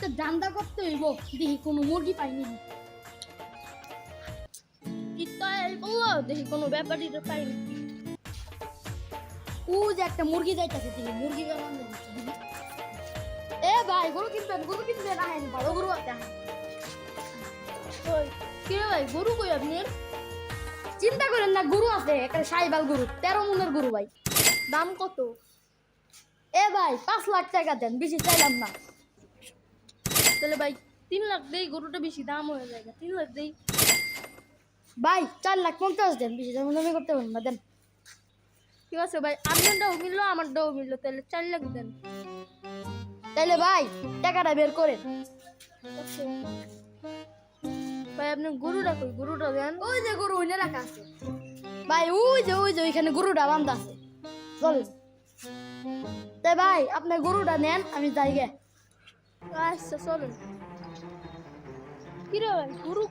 একটা দান্দা করতে হইব। দেখি কোনো মুরগি পাইনি। দেখি কোনো ব্যাপারই তো পাইনি। ও যে একটা মুরগি যাইতেছে মুরগি এ ভাই, গরু কিনবেন গরু কিনবেন আহেন ভালো গরু আছে। ভাই, গরু কই আপনি? চিন্তা করেন না, গরু আছে, একটা সাইবাল গরু, তেরো মনের গরু ভাই। দাম কত? এ ভাই, পাঁচ লাখ টাকা দেন, বেশি চাইলাম না। তাহলে ভাই তিন লাখ দেই গরুটা বেশি দাম হয়ে যায় তিন লাখ দেই। ভাই চার লাখ পঞ্চাশ দেন বেশি দাম দামি করতে পারেন না দেন। ঠিক আছে ভাই আপনারটাও মিললো আমারটাও মিললো তাহলে চার লাখ দেন। তাহলে ভাই টাকাটা বের করেন। ভাই আপনি গরুটা কই? গরুটা দেন। ওই যে গরু ওইনে রাখা আছে। ভাই ওই যে ওই যে ওইখানে গরুটা বান্ধা আছে। চলেন। তাই ভাই আপনি গরুটা নেন আমি যাই গে। আচ্ছা চলুন কিরে ভাই গুরু